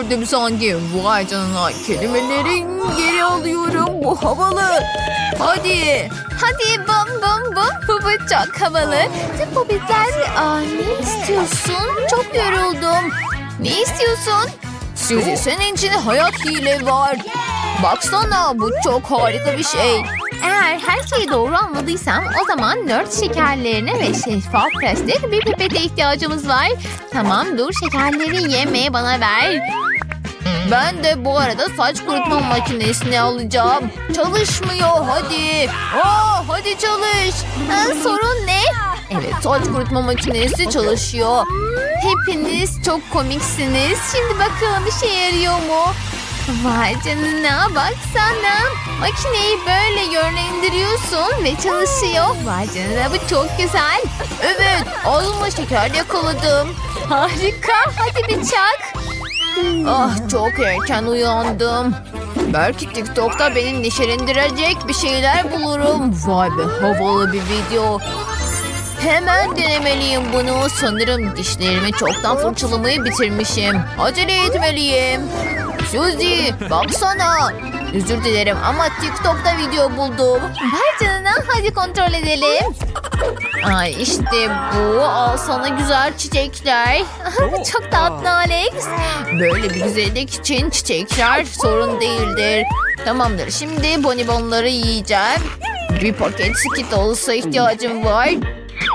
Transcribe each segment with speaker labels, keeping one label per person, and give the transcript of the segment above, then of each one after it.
Speaker 1: gördüm sanki. Vay canına kelimelerin geri alıyorum. Bu havalı. Hadi.
Speaker 2: Hadi bum bum bum. Bu, çok havalı. Tüm popitler. Aa, ne istiyorsun? Çok yoruldum. Ne istiyorsun?
Speaker 1: Suzy senin için hayat hile var. Baksana bu çok harika bir şey.
Speaker 2: Eğer her şeyi doğru anladıysam o zaman nört şekerlerine ve şeffaf plastik bir pipete ihtiyacımız var. Tamam dur şekerleri yeme bana ver.
Speaker 1: Ben de bu arada saç kurutma makinesini alacağım. Çalışmıyor hadi. Aa, hadi çalış.
Speaker 2: Ha, sorun ne?
Speaker 1: Evet saç kurutma makinesi çalışıyor.
Speaker 2: Hepiniz çok komiksiniz. Şimdi bakalım işe yarıyor mu? Vay canına baksana. Makineyi böyle yönlendiriyorsun ve çalışıyor. Vay canına bu çok güzel.
Speaker 1: Evet ağzıma şeker yakaladım.
Speaker 2: Harika. Hadi bir çak.
Speaker 1: Ah çok erken uyandım. Belki TikTok'ta beni neşelendirecek bir şeyler bulurum. Vay be havalı bir video. Hemen denemeliyim bunu. Sanırım dişlerimi çoktan fırçalamayı bitirmişim. Acele etmeliyim. Suzy baksana. Özür dilerim ama TikTok'ta video buldum.
Speaker 2: Vay canına hadi kontrol edelim.
Speaker 1: Ay işte bu. Al sana güzel çiçekler.
Speaker 2: çok tatlı Alex.
Speaker 1: Böyle bir güzellik için çiçekler sorun değildir. Tamamdır. Şimdi bonibonları yiyeceğim. Bir paket Skittles'a ihtiyacım var.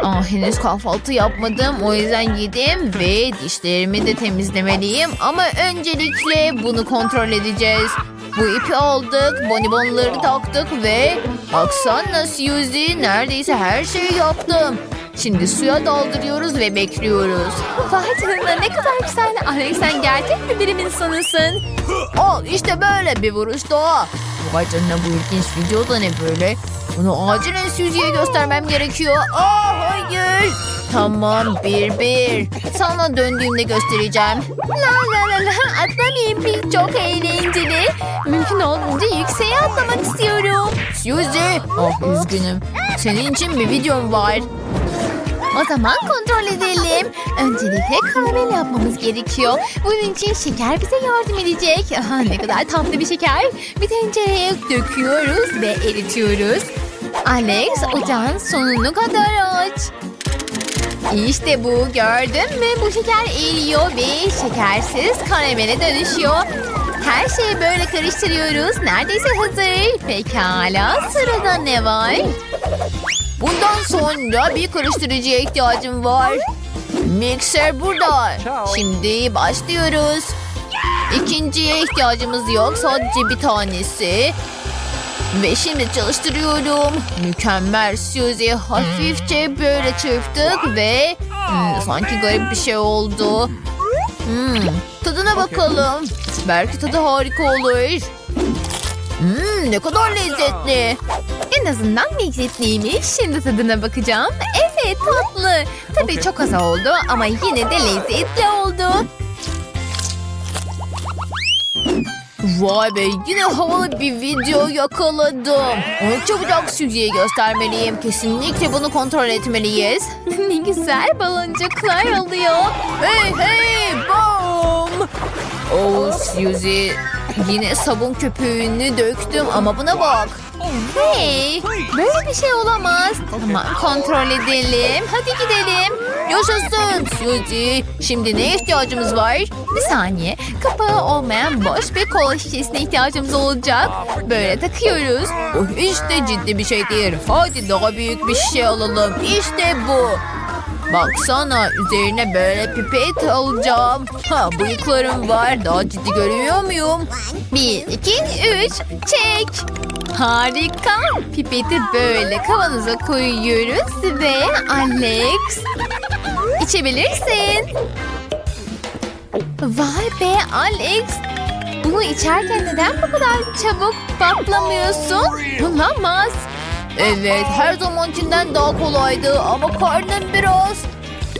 Speaker 1: Aa, henüz kahvaltı yapmadım. O yüzden yedim ve dişlerimi de temizlemeliyim. Ama öncelikle bunu kontrol edeceğiz. Bu ipi aldık, bonibonları taktık ve baksana Suzy neredeyse her şeyi yaptım. Şimdi suya daldırıyoruz ve bekliyoruz.
Speaker 2: Vay canına ne kadar güzel. Alex sen gerçek bir bilim insanısın.
Speaker 1: Al işte böyle bir vuruş daha. Vay canına bu ilginç video da ne böyle? Bunu acilen Suzy'ye göstermem gerekiyor. Aa hayır. Tamam bir bir. Sana döndüğümde göstereceğim.
Speaker 2: La la la la atlamayayım bir çok eğlenceli. Mümkün olduğunca yükseğe atlamak istiyorum.
Speaker 1: Suzy. Oh üzgünüm. Senin için bir videom var.
Speaker 2: O zaman kontrol edelim. Öncelikle karamel yapmamız gerekiyor. Bunun için şeker bize yardım edecek. Aha, ne kadar tatlı bir şeker. Bir tencereye döküyoruz ve eritiyoruz. Alex ocağın sonunu kadar aç. İşte bu gördün mü? Bu şeker eriyor ve şekersiz karamele dönüşüyor. Her şeyi böyle karıştırıyoruz. Neredeyse hazır. Pekala sırada ne var?
Speaker 1: Bundan sonra bir karıştırıcıya ihtiyacım var. Mikser burada. Şimdi başlıyoruz. İkinciye ihtiyacımız yok. Sadece bir tanesi. Ve şimdi çalıştırıyorum. Mükemmel Suzy. Hafifçe böyle çırptık ve hmm, sanki garip bir şey oldu. Hmm, tadına bakalım. Belki tadı harika olur. Hmm, ne kadar lezzetli.
Speaker 2: En azından lezzetliymiş. Şimdi tadına bakacağım. Evet tatlı. Tabii çok az oldu ama yine de lezzetli oldu.
Speaker 1: Vay be yine havalı bir video yakaladım. Onu çabucak Suzy'ye göstermeliyim. Kesinlikle bunu kontrol etmeliyiz.
Speaker 2: ne güzel baloncuklar oluyor.
Speaker 1: Hey hey bom. Oh Suzy yine sabun köpüğünü döktüm ama buna bak.
Speaker 2: Hey, böyle bir şey olamaz. Tamam kontrol edelim. Hadi gidelim.
Speaker 1: Yaşasın Suzy. Şimdi ne ihtiyacımız var?
Speaker 2: Bir saniye. Kapağı olmayan boş bir kola şişesine ihtiyacımız olacak. Böyle takıyoruz.
Speaker 1: Bu hiç de ciddi bir şey değil. Hadi daha büyük bir şey alalım. İşte bu. Baksana üzerine böyle pipet alacağım. Ha bıyıklarım var. Daha ciddi görünüyor muyum?
Speaker 2: Bir, iki, üç. Çek. Harika. Pipeti böyle kavanoza koyuyoruz ve Alex içebilirsin. Vay be Alex. Bunu içerken neden bu kadar çabuk patlamıyorsun? Olamaz.
Speaker 1: Evet her zamankinden daha kolaydı ama karnım biraz.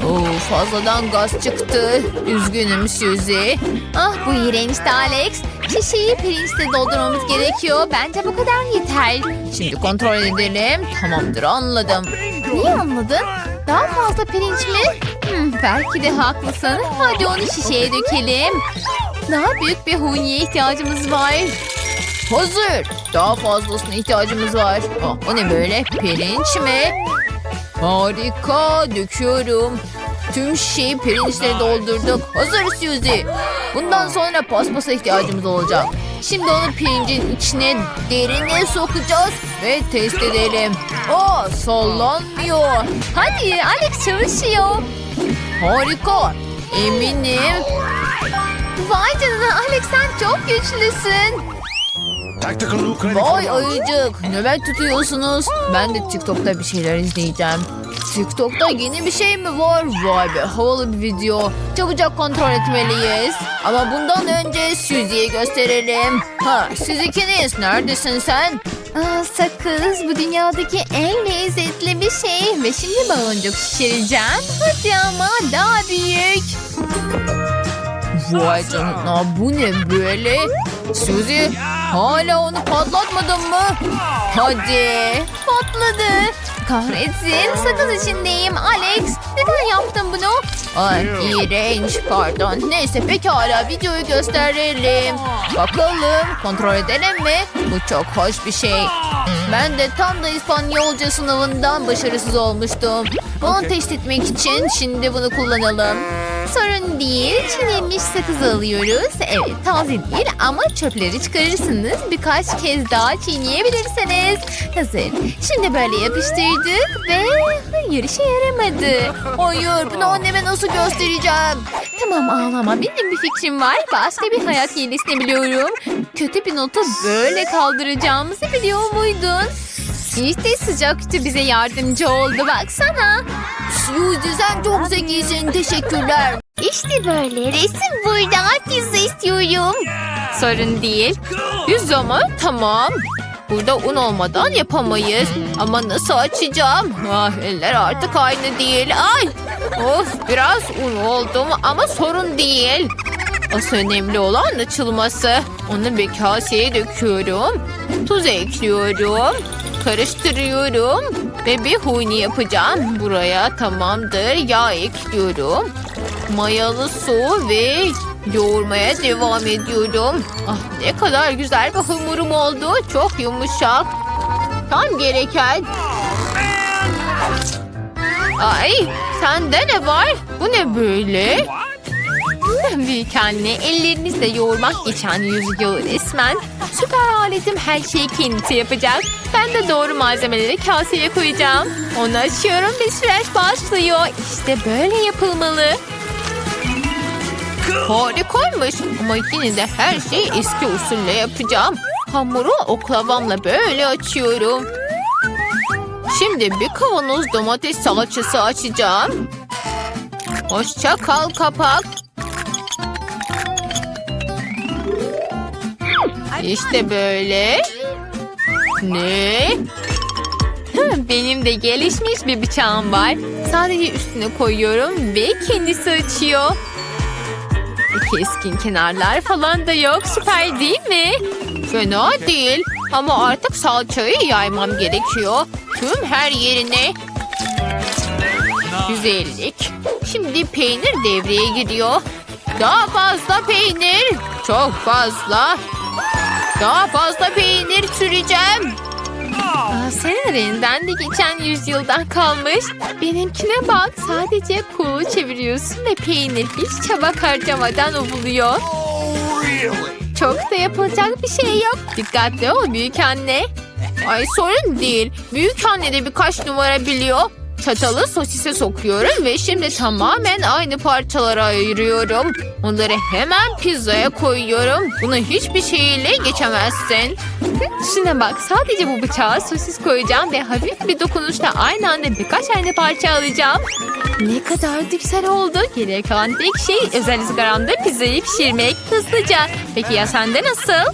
Speaker 1: Oo, fazladan gaz çıktı. Üzgünüm Suzy.
Speaker 2: Ah bu iğrençti Alex. Şişeyi pirinçle doldurmamız gerekiyor. Bence bu kadar yeter.
Speaker 1: Şimdi kontrol edelim. Tamamdır anladım.
Speaker 2: Niye anladın? Daha fazla pirinç mi? Hmm, belki de haklısın. Hadi onu şişeye dökelim. Daha büyük bir huniye ihtiyacımız var.
Speaker 1: Hazır. Daha fazlasına ihtiyacımız var. Ah, o ne böyle? Pirinç mi? Harika. Döküyorum. Tüm şeyi pirinçleri doldurduk. Hazır Suzy. Bundan sonra paspasa ihtiyacımız olacak. Şimdi onu pirincin içine derine sokacağız ve test edelim. Aa sallanmıyor.
Speaker 2: Hadi Alex çalışıyor.
Speaker 1: Harika. Eminim.
Speaker 2: Vay canına Alex sen çok güçlüsün.
Speaker 3: Tactical
Speaker 1: Vay ayıcık nöbet tutuyorsunuz. Ben de TikTok'ta bir şeyler izleyeceğim. TikTok'ta yeni bir şey mi var? Vay be havalı bir video. Çabucak kontrol etmeliyiz. Ama bundan önce Suzy'ye gösterelim. Ha siz ikiniz neredesin sen?
Speaker 2: Aa, sakız bu dünyadaki en lezzetli bir şey. Ve şimdi baloncuk şişireceğim. Hadi ama daha büyük.
Speaker 1: Vay canına bu ne böyle? Suzy hala onu patlatmadın mı? Hadi.
Speaker 2: Patladı. Kahretsin sakız içindeyim Alex. Neden yaptın bunu?
Speaker 1: Ay iğrenç pardon. Neyse pekala videoyu gösterelim. Bakalım kontrol edelim mi? Bu çok hoş bir şey. Ben de tam da İspanyolca sınavından başarısız olmuştum. Bunu test etmek için şimdi bunu kullanalım.
Speaker 2: Sorun değil. Çiğnenmiş sakız alıyoruz. Evet taze değil ama çöpleri çıkarırsınız. Birkaç kez daha çiğneyebilirsiniz. Hazır. Şimdi böyle yapıştırdık ve hayır işe yaramadı.
Speaker 1: Hayır bunu anneme nasıl göstereceğim?
Speaker 2: Tamam ağlama benim bir fikrim var. Başka bir hayat hilesini biliyorum. Kötü bir notu böyle kaldıracağımızı biliyor muydun? İşte sıcak ütü bize yardımcı oldu baksana.
Speaker 1: Suzy sen çok zekisin teşekkürler.
Speaker 2: İşte böyle resim burada pizza istiyorum. Sorun değil.
Speaker 1: Pizza mı? Tamam. Burada un olmadan yapamayız. Ama nasıl açacağım? Ah, eller artık aynı değil. Ay! Of biraz un oldum ama sorun değil. Asıl önemli olan açılması. Onu bir kaseye döküyorum. Tuz ekliyorum. Karıştırıyorum. Ve bir huni yapacağım. Buraya tamamdır. Yağ ekliyorum. Mayalı su ve yoğurmaya devam ediyorum. Ah ne kadar güzel bir hamurum oldu. Çok yumuşak. Tam gereken. Ay sende ne var? Bu ne böyle?
Speaker 2: Büyük anne ellerinizle yoğurmak geçen yüzyıl resmen. Süper aletim her şeyi kendisi yapacak. Ben de doğru malzemeleri kaseye koyacağım. Onu açıyorum ve süreç başlıyor. İşte böyle yapılmalı.
Speaker 1: Harikaymış ama yine de her şeyi eski usulle yapacağım. Hamuru oklavamla böyle açıyorum. Şimdi bir kavanoz domates salçası açacağım. Hoşça kal kapak. İşte böyle. Ne?
Speaker 2: Benim de gelişmiş bir bıçağım var. Sadece üstüne koyuyorum ve kendisi açıyor. Keskin kenarlar falan da yok. Süper değil mi?
Speaker 1: Fena değil ama artık salçayı yaymam gerekiyor. Tüm her yerine. Güzellik. Şimdi peynir devreye giriyor. Daha fazla peynir. Çok fazla. Daha fazla peynir süreceğim.
Speaker 2: Aa, senin renginden de geçen yüzyıldan kalmış. Benimkine bak sadece kolu çeviriyorsun ve peynir hiç çaba harcamadan ovuluyor.
Speaker 3: Oh?
Speaker 2: Çok da yapılacak bir şey yok. Dikkatli ol büyük anne.
Speaker 1: Ay sorun değil. Büyük anne de birkaç numara biliyor. Çatalı sosise sokuyorum ve şimdi tamamen aynı parçalara ayırıyorum. Onları hemen pizzaya koyuyorum. Bunu hiçbir şeyle geçemezsin.
Speaker 2: Şuna bak sadece bu bıçağa sosis koyacağım ve hafif bir dokunuşla aynı anda birkaç tane parça alacağım. Ne kadar da güzel oldu. Geriye kalan tek şey özel ızgaramda pizzayı pişirmek hızlıca. Peki ya sende nasıl?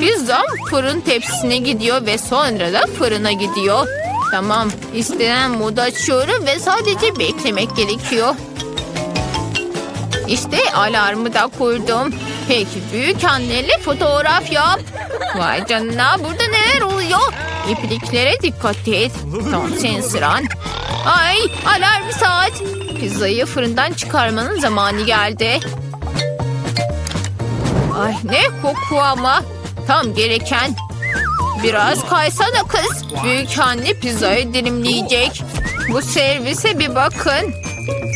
Speaker 1: Pizzam fırın tepsisine gidiyor ve sonra da fırına gidiyor. Tamam, istenen modu açıyorum ve sadece beklemek gerekiyor. İşte alarmı da kurdum. Peki büyük anneli fotoğraf yap. Vay canına burada neler oluyor? İpliklere dikkat et. Tamam senin sıran. Ay alarm saat. Pizzayı fırından çıkarmanın zamanı geldi. Ay ne koku ama. Tam gereken. Biraz kaysana kız. Büyük anne pizzayı dilimleyecek. Bu servise bir bakın.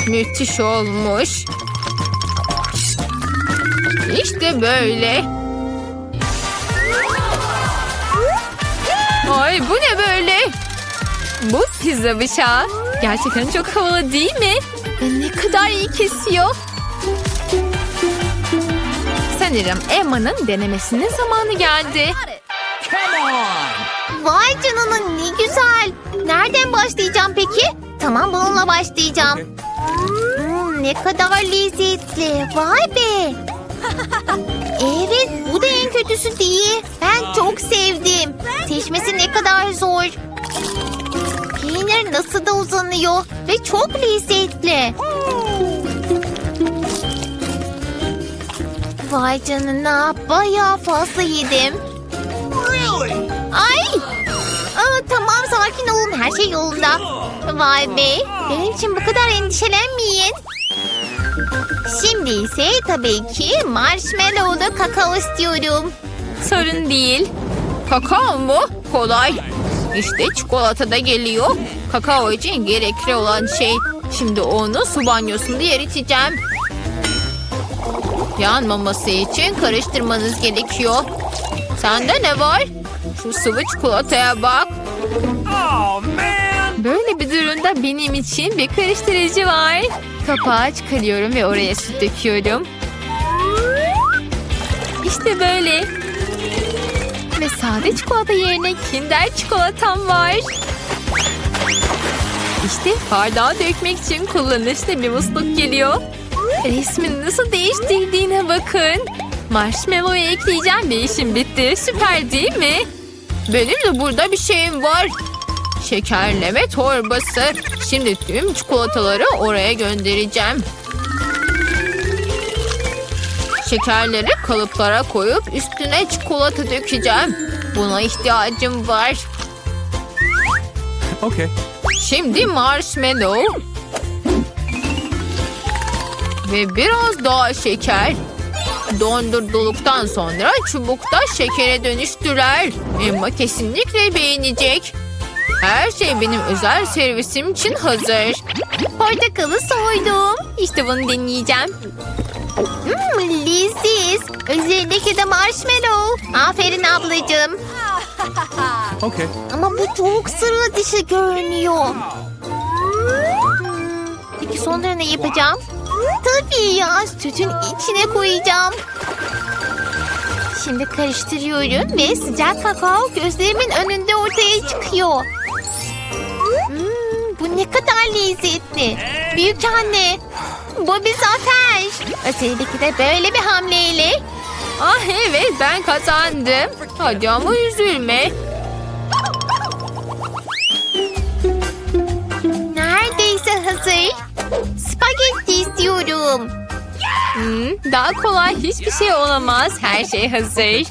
Speaker 1: Müthiş olmuş. İşte böyle. Ay bu ne böyle?
Speaker 2: Bu pizza bıçağı. Gerçekten çok havalı değil mi? Ne kadar iyi kesiyor. Sanırım Emma'nın denemesinin zamanı geldi.
Speaker 4: Vay canına ne güzel. Nereden başlayacağım peki? Tamam bununla başlayacağım. Hmm, ne kadar lezzetli. Vay be. Evet bu da en kötüsü değil. Ben çok sevdim. Seçmesi ne kadar zor. Peynir nasıl da uzanıyor ve çok lezzetli. Vay canına bayağı fazla yedim. Ay! Aa, tamam sakin olun her şey yolunda. Vay be benim için bu kadar endişelenmeyin. Şimdi ise tabii ki marshmallowlu kakao istiyorum.
Speaker 2: Sorun değil.
Speaker 1: Kakao mu? Kolay. İşte çikolata da geliyor. Kakao için gerekli olan şey. Şimdi onu su banyosunda eriteceğim. Yanmaması için karıştırmanız gerekiyor. Sende ne var? Şu sıvı çikolataya bak.
Speaker 3: Oh, man.
Speaker 2: Böyle bir durumda benim için bir karıştırıcı var. Kapağı çıkarıyorum ve oraya süt döküyorum. İşte böyle. Ve sade çikolata yerine kinder çikolatam var. İşte bardağa dökmek için kullanışlı bir musluk geliyor. Resmin nasıl değiştirdiğine bakın. Marshmallow'u ekleyeceğim ve işim bitti. Süper değil mi?
Speaker 1: Benim de burada bir şeyim var. Şekerleme torbası. Şimdi tüm çikolataları oraya göndereceğim. Şekerleri kalıplara koyup üstüne çikolata dökeceğim. Buna ihtiyacım var.
Speaker 3: Okay.
Speaker 1: Şimdi marshmallow. Ve biraz daha şeker. Dondurduktan sonra çubukta şekere dönüştürer. Emma kesinlikle beğenecek. Her şey benim özel servisim için hazır.
Speaker 4: Portakalı soydum.
Speaker 2: İşte bunu deneyeceğim.
Speaker 4: Hmm, leziz. Üzerindeki de marshmallow. Aferin ablacığım.
Speaker 3: Okay.
Speaker 4: Ama bu çok sıra dışı görünüyor. Hmm, Peki sonra ne yapacağım? Tabii ya sütün içine koyacağım. Şimdi karıştırıyorum ve sıcak kakao gözlerimin önünde ortaya çıkıyor. Hmm, bu ne kadar lezzetli. Büyük anne. Bir zafer. Özellikle de böyle bir hamleyle.
Speaker 1: Ah evet ben kazandım. Hadi ama üzülme.
Speaker 4: İstiyorum.
Speaker 2: Hmm, daha kolay hiçbir şey olamaz. Her şey hazır.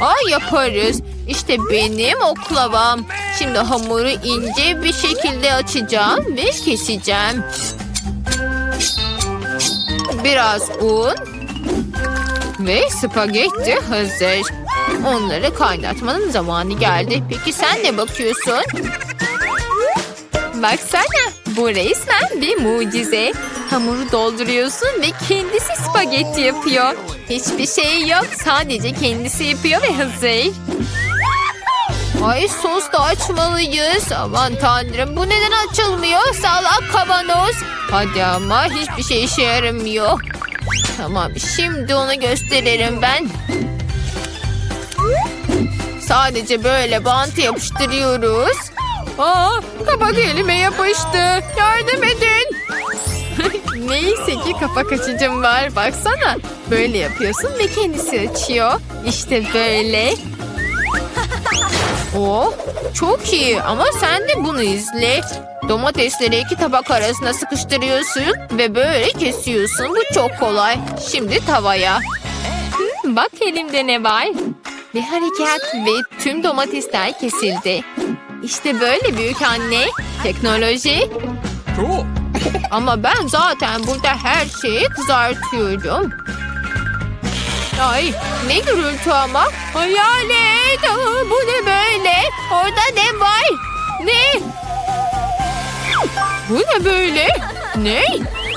Speaker 1: Ay yaparız. İşte benim oklavam. Şimdi hamuru ince bir şekilde açacağım ve keseceğim. Biraz un ve spagetti hazır. Onları kaynatmanın zamanı geldi. Peki sen ne bakıyorsun?
Speaker 2: Baksana bu resmen bir mucize. Hamuru dolduruyorsun ve kendisi spagetti yapıyor. Hiçbir şey yok sadece kendisi yapıyor ve hazır.
Speaker 1: Ay sos da açmalıyız. Aman tanrım bu neden açılmıyor? Salak kavanoz. Hadi ama hiçbir şey işe yaramıyor. Tamam şimdi onu gösteririm ben. Sadece böyle bantı yapıştırıyoruz. Aa, kabak elime yapıştı. Yardım edin.
Speaker 2: Neyse ki kapak açıcım var. Baksana. Böyle yapıyorsun ve kendisi açıyor. İşte böyle.
Speaker 1: Oh, çok iyi ama sen de bunu izle. Domatesleri iki tabak arasına sıkıştırıyorsun ve böyle kesiyorsun. Bu çok kolay. Şimdi tavaya.
Speaker 2: Bak elimde ne var. Bir hareket ve tüm domatesler kesildi. İşte böyle büyük anne. Teknoloji.
Speaker 3: Cool.
Speaker 1: Ama ben zaten burada her şeyi kızartıyorum. Ay ne gürültü ama. Hayalet. Aa, bu ne böyle? Orada ne var? Ne? Bu ne böyle? Ne?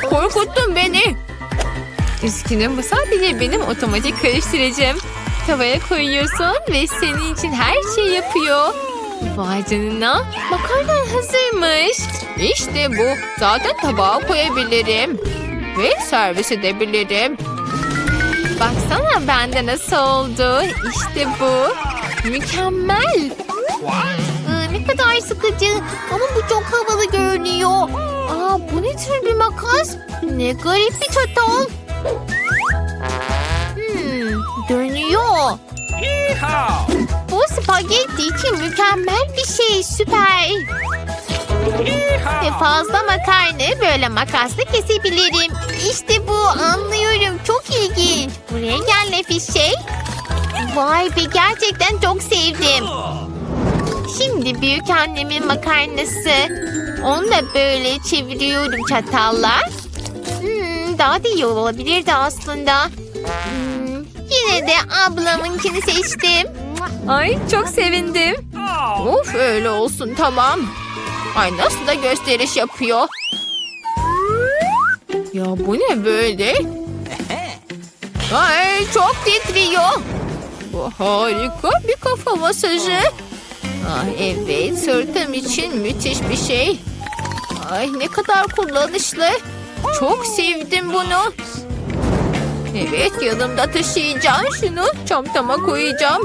Speaker 1: Korkuttun beni. Üzgünüm bu sadece benim otomatik karıştırıcım. Tavaya koyuyorsun ve senin için her şey yapıyor. Vay canına. Makarna hazırmış. İşte bu. Zaten tabağa koyabilirim. Ve servis edebilirim. Baksana bende nasıl oldu. İşte bu. Mükemmel.
Speaker 4: Aa, ne kadar sıkıcı. Ama bu çok havalı görünüyor. Aa, bu ne tür bir makas? Ne garip bir çatal. Hmm, dönüyor.
Speaker 3: Yeehaw!
Speaker 4: Spagetti için mükemmel bir şey. Süper. Ve fazla makarna böyle makasla kesebilirim. İşte bu anlıyorum. Çok ilginç. Buraya gel nefis şey. Vay be gerçekten çok sevdim. Şimdi büyük annemin makarnası. Onu da böyle çeviriyorum çatalla. Hmm, daha da iyi olabilirdi aslında. Hmm, yine de ablamınkini seçtim.
Speaker 1: Ay çok sevindim. Of öyle olsun tamam. Ay nasıl da gösteriş yapıyor. Ya bu ne böyle? Ay çok titriyor. Bu harika bir kafa masajı. Ah evet sırtım için müthiş bir şey. Ay ne kadar kullanışlı. Çok sevdim bunu. Evet yanımda taşıyacağım şunu. Çantama koyacağım.